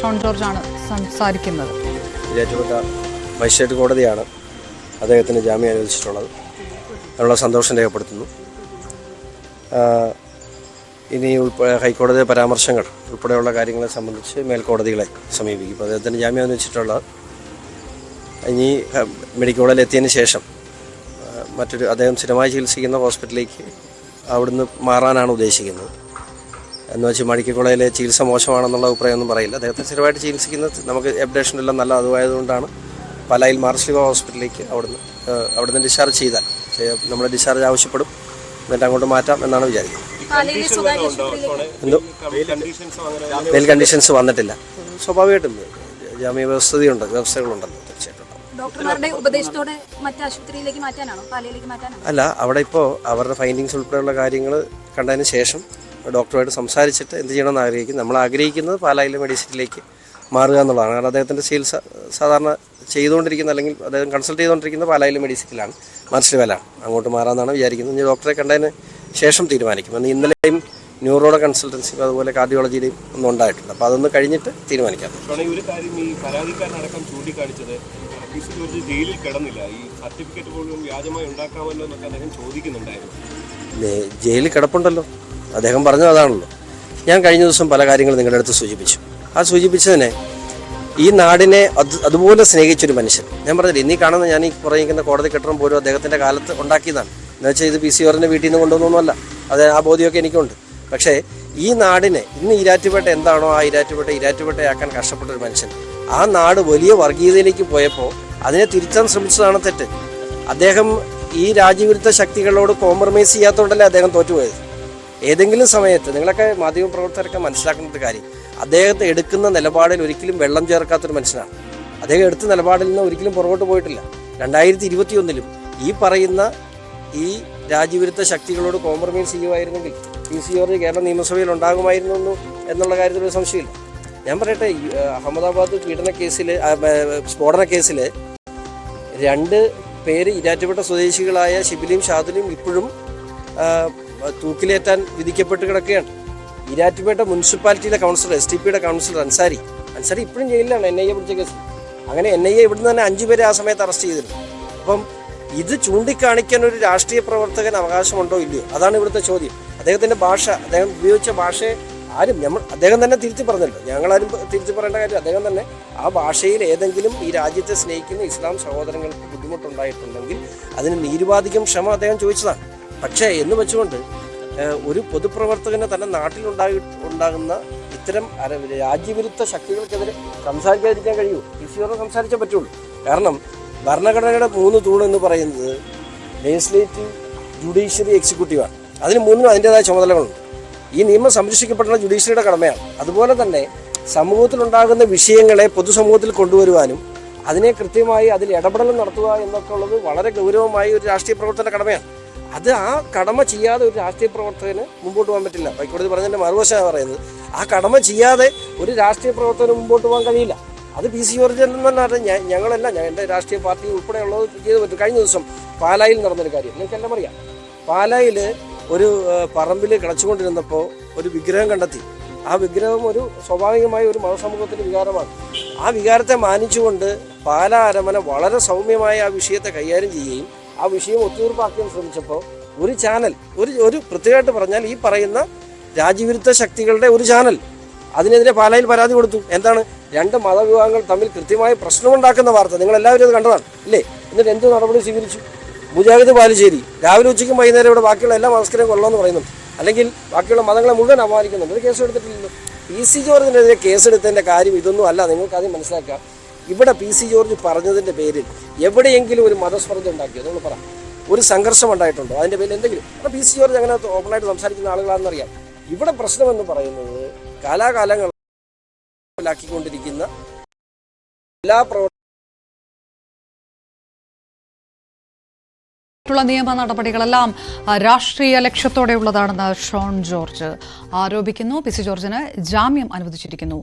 Sean ജോർജാണ് സംസാരിക്കുന്നത്. ഏറ്റപ്പെട്ട magistrate കോടതിയാണ് അദ്ദേഹത്തിന് ജാമ്യം അനുവദിച്ചിട്ടുള്ളത്. അതിനുള്ള സന്തോഷം രേഖപ്പെടുത്തുന്നു. ഇനി ഉൾപ്പെടെ ഹൈക്കോടതി പരാമർശങ്ങൾ ഉൾപ്പെടെയുള്ള കാര്യങ്ങളെ സംബന്ധിച്ച് മേൽക്കോടതികളെ സമീപിക്കും. അദ്ദേഹത്തിന് ജാമ്യം അനുവദിച്ചിട്ടുള്ളത് ഇനി മെഡിക്കൽ കോളേജിൽ എത്തിയതിന് ശേഷം മറ്റൊരു അദ്ദേഹം സ്ഥിരമായി ചികിത്സിക്കുന്ന ഹോസ്പിറ്റലിലേക്ക് അവിടുന്ന് മാറാനാണ് ഉദ്ദേശിക്കുന്നത്. എന്ന് വെച്ച് മെഡിക്കൽ കോളേജിലെ ചികിത്സ മോശമാണെന്നുള്ള അഭിപ്രായമൊന്നും പറയില്ല. അദ്ദേഹത്തെ സ്ഥിരമായിട്ട് ചികിത്സിക്കുന്നത് നമുക്ക് അപ്ഡേഷൻ എല്ലാം നല്ല അതുമായതുകൊണ്ടാണ് പലായിൽ മാർസ്ലിവ ഹോസ്പിറ്റലിലേക്ക് അവിടുന്ന് അവിടുന്ന് ഡിസ്ചാർജ് ചെയ്താൽ. നമ്മൾ ഡിസ്ചാർജ് ആവശ്യപ്പെടും. എന്നിട്ട് അങ്ങോട്ട് മാറ്റാം എന്നാണ് വിചാരിക്കുന്നത്. എന്തോ? വെയിൽ കണ്ടീഷൻസ് വന്നിട്ടില്ല. സ്വാഭാവികമായിട്ടും ജാമ്യ വ്യവസ്ഥതയുണ്ട് വ്യവസ്ഥകളുണ്ടല്ലോ തീർച്ചയായിട്ടും. അല്ല അവിടെ ഇപ്പോൾ അവരുടെ ഫൈൻഡിങ്സ് ഉൾപ്പെടെയുള്ള കാര്യങ്ങൾ കണ്ടതിന് ശേഷം ഡോക്ടറുമായിട്ട് സംസാരിച്ചിട്ട് എന്ത് ചെയ്യണമെന്ന് ആഗ്രഹിക്കുന്നു. നമ്മൾ ആഗ്രഹിക്കുന്നത് പാലായിലെ മെഡിസിനിലേക്ക് മാറുക എന്നുള്ളതാണ്. കാരണം അദ്ദേഹത്തിന്റെ ചികിത്സ സാധാരണ ചെയ്തുകൊണ്ടിരിക്കുന്ന അല്ലെങ്കിൽ അദ്ദേഹം കൺസൾട്ട് ചെയ്തുകൊണ്ടിരിക്കുന്ന പാലായിലെ മെഡിസിനിലാണ്. വില അങ്ങോട്ട് മാറാമെന്നാണ് വിചാരിക്കുന്നത്. ഇനി ഡോക്ടറെ കണ്ടതിന് ശേഷം തീരുമാനിക്കും. അന്ന് ഇന്നലെയും ന്യൂറോയുടെ കൺസൾട്ടൻസി അതുപോലെ കാർഡിയോളജിയിലും ഒന്നും ഉണ്ടായിട്ടുണ്ട് അപ്പോൾ അതൊന്ന് കഴിഞ്ഞിട്ട് തീരുമാനിക്കാം. ഒരു കാര്യം ഈ പരാതിക്കാരനടക്കം ചൂണ്ടിക്കാണിച്ചത് പി സി ജോർജ് ജയിലിൽ കിടന്നില്ല. ഈ സർട്ടിഫിക്കറ്റ് പോലും വ്യാജമായി ഉണ്ടാക്കാമല്ലോ എന്നൊക്കെ അദ്ദേഹം ചോദിക്കുന്നുണ്ടായിരുന്നു. ജയിലിൽ കിടപ്പുണ്ടല്ലോ. അദ്ദേഹം പറഞ്ഞത് അതാണല്ലോ. ഞാൻ കഴിഞ്ഞ ദിവസം പല കാര്യങ്ങളും നിങ്ങളുടെ അടുത്ത് സൂചിപ്പിച്ചു. ആ സൂചിപ്പിച്ചതിനെ ഈ നാടിനെ അത് അതുപോലെ സ്നേഹിച്ചൊരു മനുഷ്യൻ. ഞാൻ പറഞ്ഞില്ല ഇന്നീ കാണുന്ന ഞാൻ ഈ പറയുന്ന കോടതി കെട്ടിടം പോലും അദ്ദേഹത്തിന്റെ കാലത്ത് ഉണ്ടാക്കിയതാണ്. എന്ന് വെച്ചാൽ ഇത് പി സി ഓറിന്റെ വീട്ടിൽ നിന്ന് കൊണ്ടുവന്നൊന്നുമല്ല. അത് ആ ബോധ്യമൊക്കെ എനിക്കുണ്ട്. പക്ഷേ ഈ നാടിനെ ഇന്ന് ഈരാറ്റുപേട്ട എന്താണോ ആ ഈരാറ്റുപേട്ട ഈരാറ്റുപേട്ടയാക്കാൻ കഷ്ടപ്പെട്ട ഒരു മനുഷ്യൻ. ആ നാട് വലിയ വർഗീയതയിലേക്ക് പോയപ്പോൾ അതിനെ തിരിച്ചാൻ ശ്രമിച്ചതാണ് തെറ്റ്. അദ്ദേഹം ഈ രാജ്യവിരുദ്ധ ശക്തികളോട് കോംപ്രമൈസ് ചെയ്യാത്തതുകൊണ്ടല്ലേ അദ്ദേഹം തോറ്റുപോയത്. ഏതെങ്കിലും സമയത്ത് നിങ്ങളൊക്കെ മാധ്യമ പ്രവർത്തകരൊക്കെ മനസ്സിലാക്കേണ്ട ഒരു കാര്യം അദ്ദേഹത്തെ എടുക്കുന്ന നിലപാടിൽ ഒരിക്കലും വെള്ളം ചേർക്കാത്തൊരു മനുഷ്യനാണ്. അദ്ദേഹം എടുത്ത നിലപാടിൽ നിന്ന് ഒരിക്കലും പുറകോട്ട് പോയിട്ടില്ല. രണ്ടായിരത്തി ഇരുപത്തിയൊന്നിലും ഈ പറയുന്ന ഈ രാജ്യവിരുദ്ധ ശക്തികളോട് കോംപ്രമൈസ് ചെയ്യുമായിരുന്നെങ്കിൽ പി സി ജോർജ് കേരള നിയമസഭയിൽ ഉണ്ടാകുമായിരുന്നു എന്നുള്ള കാര്യത്തിൽ ഒരു സംശയമില്ല. ഞാൻ പറയട്ടെ അഹമ്മദാബാദ് പീഡന കേസിൽ സ്ഫോടന കേസിൽ രണ്ട് പേര് ഇരാറ്റപ്പെട്ട സ്വദേശികളായ ഷിബിലിയും ഷാദുലിയും ഇപ്പോഴും തൂക്കിലേറ്റാൻ വിധിക്കപ്പെട്ട് കിടക്കുകയാണ്. ഇരാറ്റുപേട്ട മുനിസിപ്പാലിറ്റിയിലെ കൗൺസിലർ എസ് ടി പിയുടെ കൗൺസിലർ അൻസാരി. അൻസാരി ഇപ്പോഴും ജയിലിലാണ് എൻ ഐ എ പിടിച്ച കേസിൽ അങ്ങനെ എൻ ഐ എ ഇവിടുന്ന് തന്നെ അഞ്ചു പേരെ ആ സമയത്ത് അറസ്റ്റ് ചെയ്തിരുന്നു. അപ്പം ഇത് ചൂണ്ടിക്കാണിക്കാൻ ഒരു രാഷ്ട്രീയ പ്രവർത്തകൻ അവകാശമുണ്ടോ ഇല്ലയോ? അതാണ് ഇവിടുത്തെ ചോദ്യം. അദ്ദേഹത്തിന്റെ ഭാഷ അദ്ദേഹം ഉപയോഗിച്ച ഭാഷയെ ആരും നമ്മൾ അദ്ദേഹം തന്നെ തിരിച്ചു പറഞ്ഞല്ലോ. ഞങ്ങളാരും തിരിച്ചു പറയേണ്ട കാര്യം അദ്ദേഹം തന്നെ ആ ഭാഷയിൽ ഏതെങ്കിലും ഈ രാജ്യത്തെ സ്നേഹിക്കുന്ന ഇസ്ലാം സഹോദരങ്ങൾക്ക് ബുദ്ധിമുട്ടുണ്ടായിട്ടുണ്ടെങ്കിൽ അതിന് നിരുപാധികം ക്ഷമ അദ്ദേഹം ചോദിച്ചതാണ്. പക്ഷേ എന്ന് വെച്ചുകൊണ്ട് ഒരു പൊതുപ്രവർത്തകന് തന്നെ നാട്ടിലുണ്ടായി ഉണ്ടാകുന്ന ഇത്തരം രാജ്യവിരുദ്ധ ശക്തികൾക്കെതിരെ സംസാരിക്കാതിരിക്കാൻ കഴിയൂ. ഈ സംസാരിച്ചേ പറ്റുള്ളൂ. കാരണം ഭരണഘടനയുടെ മൂന്ന് തൂൺ എന്ന് പറയുന്നത് ലെജിസ്ലേറ്റീവ് ജുഡീഷ്യറി എക്സിക്യൂട്ടീവാണ് അതിന് മൂന്നിനും അതിന്റെതായ ചുമതലകളുണ്ട്. ഈ നിയമം സംരക്ഷിക്കപ്പെടേണ്ട ജുഡീഷ്യറിയുടെ കടമയാണ്. അതുപോലെ തന്നെ സമൂഹത്തിലുണ്ടാകുന്ന വിഷയങ്ങളെ പൊതുസമൂഹത്തിൽ കൊണ്ടുവരുവാനും അതിനെ കൃത്യമായി അതിൽ ഇടപെടൽ നടത്തുക എന്നൊക്കെ ഉള്ളത് വളരെ ഗൗരവമായ ഒരു രാഷ്ട്രീയ പ്രവർത്തന കടമയാണ്. അത് ആ കടമ ചെയ്യാതെ ഒരു രാഷ്ട്രീയ പ്രവർത്തകന് മുമ്പോട്ട് പോകാൻ പറ്റില്ല. ഹൈക്കോടതി പറഞ്ഞതിന്റെ മറുവശമാണ് പറയുന്നത്. ആ കടമ ചെയ്യാതെ ഒരു രാഷ്ട്രീയ പ്രവർത്തകന് മുമ്പോട്ട് പോകാൻ കഴിയില്ല. അത് പി സി എന്ന് തന്നെ ഞാൻ ഞങ്ങളല്ല ഞാൻ എന്റെ രാഷ്ട്രീയ പാർട്ടി ഉൾപ്പെടെയുള്ളത് ചെയ്ത് പറ്റും. കഴിഞ്ഞ ദിവസം പാലായിൽ നടന്നൊരു കാര്യം. നിങ്ങൾക്കെല്ലാം അറിയാം. പാലായിൽ ഒരു പറമ്പിൽ കിടച്ചുകൊണ്ടിരുന്നപ്പോൾ ഒരു വിഗ്രഹം കണ്ടെത്തി. ആ വിഗ്രഹം ഒരു സ്വാഭാവികമായ ഒരു മതസമൂഹത്തിന്റെ വികാരമാണ്. ആ വികാരത്തെ മാനിച്ചുകൊണ്ട് പാലാ അരമന വളരെ സൗമ്യമായ ആ വിഷയത്തെ കൈകാര്യം ചെയ്യുകയും ആ വിഷയം ഒത്തുതീർപ്പാക്കാൻ ശ്രമിച്ചപ്പോൾ ഒരു ചാനൽ ഒരു ഒരു പ്രത്യേകമായിട്ട് പറഞ്ഞാൽ ഈ പറയുന്ന രാജ്യവിരുദ്ധ ശക്തികളുടെ ഒരു ചാനൽ അതിനെതിരെ പാലായിൽ പരാതി കൊടുത്തു. എന്താണ്? രണ്ട് മതവിഭാഗങ്ങൾ തമ്മിൽ കൃത്യമായ പ്രശ്നമുണ്ടാക്കുന്ന വാർത്ത. നിങ്ങൾ എല്ലാവരും അത് കണ്ടതാണ് ഇല്ലേ? എന്നിട്ട് എന്ത് നടപടി സ്വീകരിച്ചു. മുജാഹിദ് ബാലുശ്ശേരി രാവിലെ ഉച്ചയ്ക്കും വൈകുന്നേരം ഇവിടെ ബാക്കിയുള്ള എല്ലാ മതസ്കരെയും കൊള്ളണമെന്ന് പറയുന്നുണ്ട്. അല്ലെങ്കിൽ ബാക്കിയുള്ള മതങ്ങളെ മുഴുവൻ അപമാനിക്കുന്നുണ്ട്. ഒരു കേസ് എടുത്തിട്ടില്ലല്ലോ. പി സി ജോർജിനെതിരെ കേസെടുത്തതിന്റെ കാര്യം ഇതൊന്നും അല്ല. നിങ്ങൾക്ക് ആദ്യം മനസ്സിലാക്കാം. ഇവിടെ പി സി ജോർജ് പറഞ്ഞതിന്റെ പേരിൽ എവിടെയെങ്കിലും ഒരു മതസ്പർദ്ധ ഉണ്ടാക്കിയോ? നിങ്ങൾ പറ. ഒരു സംഘർഷം ഉണ്ടായിട്ടുണ്ടോ? അതിന്റെ പേരിൽ എന്തെങ്കിലും? അപ്പോൾ പി സി ജോർജ് അങ്ങനെ ഓപ്പണായിട്ട് സംസാരിക്കുന്ന ആളുകളാണെന്നറിയാം. ഇവിടെ പ്രശ്നമെന്ന് പറയുന്നത് കലാകാലങ്ങളാക്കിക്കൊണ്ടിരിക്കുന്ന എല്ലാ പ്രവർത്തനം മറ്റുള്ള നിയമ നടപടികളെല്ലാം രാഷ്ട്രീയ ലക്ഷ്യത്തോടെയുള്ളതാണെന്ന് ഷോൺ ജോർജ് ആരോപിക്കുന്നു. പി സി ജോർജിന് ജാമ്യം അനുവദിച്ചിരിക്കുന്നു.